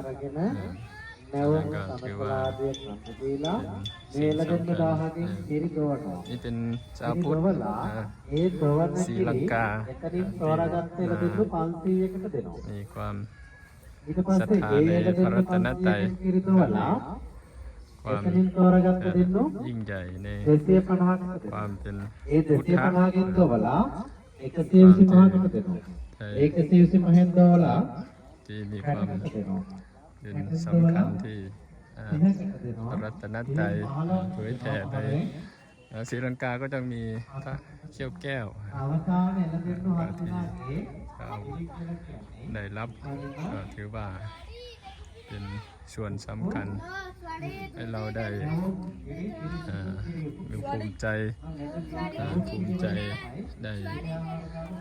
අරගෙන නැවම සමතලාදයෙන් සම්පදීලා මේලගන්න දාහකින් කිරි ගොවනවා. ඉතින් සාපෝට්ලා ඒ ගොවන ශ්‍රී ලංකා එතනින් තෝරාගත්ත එළදෙනු 500කට දෙනවා. ඒකම් ඊට පස්සේ ඒ එළදෙනු 500 කිරි ගොවලා එතනින් තෝරගත්ත දෙන්නු ඉංජයිනේ 250කට දෙනවා. ඒ 250කින් ගොවලා 125කට දෙනවා. ඒ 125න් ගොවලා 3 දෙනවා. เป็นสำคัญที่รัตนตรัยเผยแผ่ใปศรีลังกาก็จะมีพระเขี้ยวแก้วที่ได้รับถือว่าเป็นส่วนสำคัญ ให้เราได้มีภูมิใจภูมิใจได้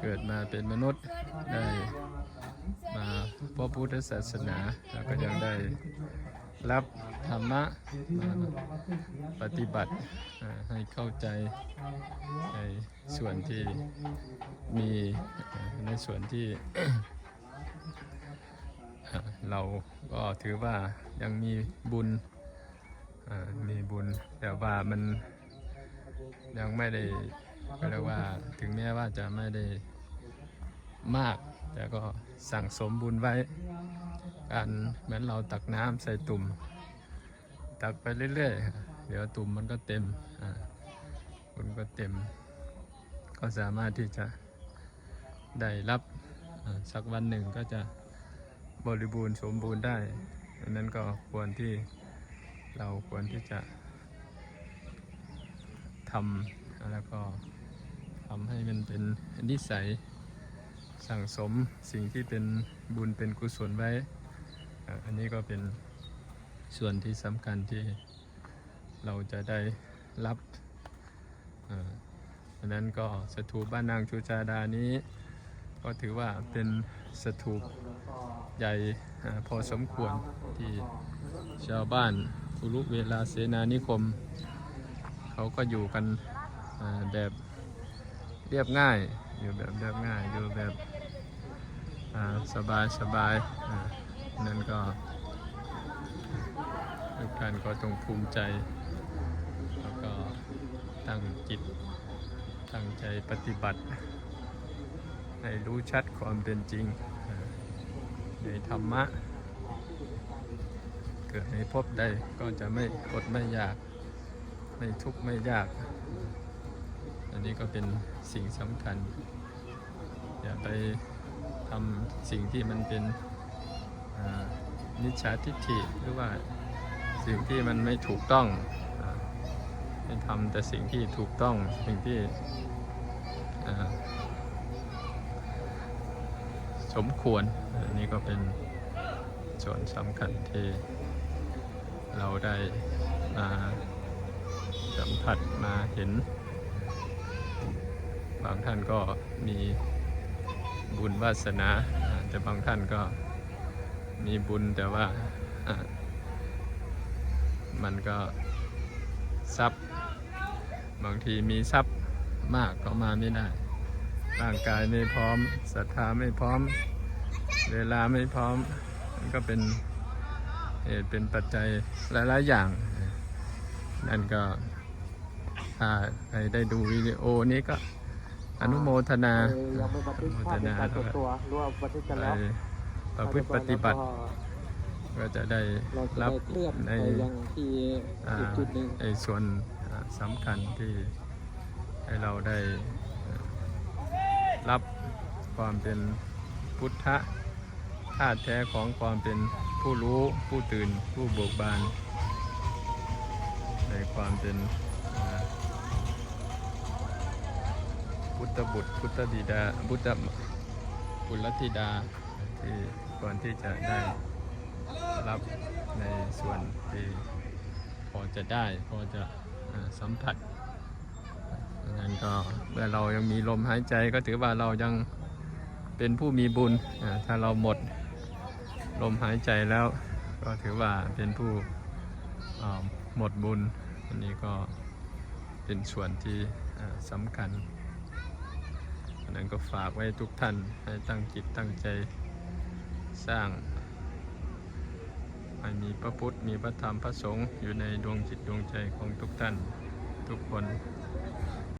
เกิดมาเป็นมนุษย์ได้ มาพบพุทธศาสนาแล้วก็ยังได้รับธรรมะมาปฏิบัติให้เข้าใจในส่วนที่มีในส่วนที่ เราก็ถือว่ายังมีบุญมีบุญ แต่ว่ามันยังไม่ได้ก็เรียกว่าถึงแม้ว่าจะไม่ได้มาก แต่ก็สั่งสมบุญไว้การเหมือนเราตักน้ำใส่ตุ่ม ตักไปเรื่อยๆ เดี๋ยวตุ่มมันก็เต็มบุญก็เต็ม ก็สามารถที่จะได้รับสักวันหนึ่งก็จะบริบูรณ์สมบูรณ์ได้ดังนั้นก็ควรที่เราควรที่จะทำแล้วก็ทำให้มันเป็นนิสัย สั่งสมสิ่งที่เป็นบุญเป็นกุศลไว้ อันนี้ก็เป็นส่วนที่สำคัญที่เราจะได้รับดังนั้นก็สถูปบ้านนางชูชาดานี้ ก็ถือว่าเป็นสถูปใหญ่พอสมควรที่ชาวบ้านอุรุเวลาเสนานิคม เขาก็อยู่กันแบบเรียบง่าย อยู่แบบเรียบง่ายอยู่แบบสบายสบายนั่นก็ทุกท่านก็ต้องภูมิใจ แล้วก็ตั้งจิต ตั้งใจปฏิบัติ ให้รู้ชัดความเป็นจริง ในธรรมะ เกิดในภพใดก็จะไม่อดไม่อยาก ไม่ทุกข์ไม่ยาก นนี้ก็เป็นสิ่งสำคัญ อย่าไปทำสิ่งที่มันเป็นอ่ามิจฉาทิฏฐิหรือว่าสิ่งที่มันไม่ถูกต้องให้ทำแต่สิ่งที่ถูกต้องสิ่งที่สมควรอันนี้ก็เป็นส่วนสำคัญที่เราได้มาสัมผัสมาเห็นางท่านก็มีบุญวาสนา แต่บางท่านก็มีบุญแต่ว่าอ่ามันก็ทรัพย์ บางทีมีทรัพย์มากก็มาไม่ได้ ร่างกายไม่พร้อมศรัทธาไม่พร้อม เวลาไม่พร้อม มันก็เป็นเหตุเป็นปัจจัยหลายๆอย่าง นั่นก็ถ้าใครได้ดูวิดีโอนี้ก็ อนุโมทนาเออยังไม่บันทึกภาพเป็นการส่วนตัวหรือว่าบันทึกกันไปแล้วประพฤติปฏิบัติแล้วก็ก็จะได้เราจะรับได้เคลื่อนในไปยังที่อ่าอีกจุดหนึ่งในส่วนอ่าสำคัญที่ให้เราได้เอ่อรับความเป็นพุทธะธาตุแท้ของความเป็นผู้รู้ผู้ตื่นผู้เบิกบาน ในความเป็น พุทธบุตรพุทธบิดาพุทธบุลธิดาที่ก่อนที่จะได้รับในส่วนที่พอจะได้พอจะอสัมผัสงนั้นก็เมื่อเรายังมีลมหายใจก็ถือว่าเรายังเป็นผู้มีบุญ ถ้าเราหมดลมหายใจแล้วก็ถือว่าเป็นผู้หมดบุญ อันนี้ก็เป็นส่วนที่สำคัญ อันนั้นก็ฝากไว้ทุกท่านให้ตั้งจิตตั้งใจสร้างให้มีพระพุทธมีพระธรรมพระสงฆ์อยู่ในดวงจิตดวงใจของทุกท่านทุกคน